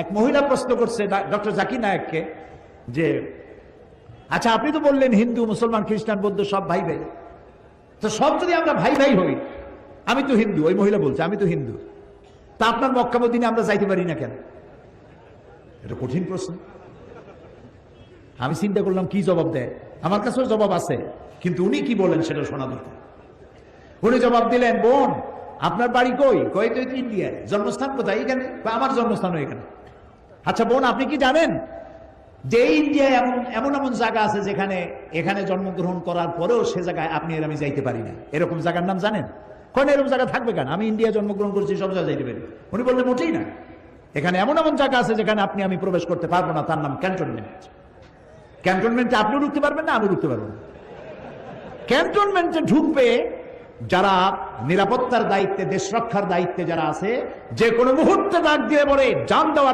এক মহিলা প্রশ্ন করছে ডক্টর জাকির নায়ককে যে আচ্ছা আপনি তো বললেন হিন্দু, মুসলমান, খ্রিস্টান, বৌদ্ধ সব ভাই ভাই। তো সব যদি আমরা ভাই ভাই হই, আমি তো হিন্দু, ওই মহিলা বলছে, আমি তো হিন্দু। তা আপনার মক্কামদিনে আমরা যাইতে পারি না কেন? এটা কঠিন প্রশ্ন। আমি চিন্তা করলাম, কি জবাব দেয়? আমার কাছেও জবাব আছে, কিন্তু উনি কি বলেন সেটা শোনা দরকার। উনি জবাব দিলেন, বোন, আপনার বাড়ি কই? কই তো ইন্ডিয়ায়? জন্মস্থান কোথায়? এখানে বা আমার জন্মস্থানও এখানে। আচ্ছা বোন, আপনি কি জানেন? যে ইন্ডিয়ায় এমন এমন এমন জায়গা আছে যেখানে, এখানে জন্মগ্রহণ করার পরেও সে জায়গায় আপনি আর আমি যাইতে পারি না। এরকম জায়গার নাম জানেন? কোন এরকম জায়গা থাকবে কেন? আমি ইন্ডিয়া জন্মগ্রহণ করছি, সব জায়গায় যাইতে পারি। উনি বললেন, মোটেই না। এখানে এমন এমন জায়গা আছে যেখানে আপনি, আমি প্রবেশ করতে পারব না, তার নাম ক্যান্টনমেন্ট। ক্যান্টনমেন্টে আপনিও ঢুকতে পারবেন না আমি ঢুকতে পারব না। ক্যান্টনমেন্টে ঢুকবে যারা নিরাপত্তার দায়িত্বে, দেশ রক্ষার দায়িত্বে যারা আছে, যে কোনো মুহূর্তে ডাক দিয়ে বলে জান দেওয়ার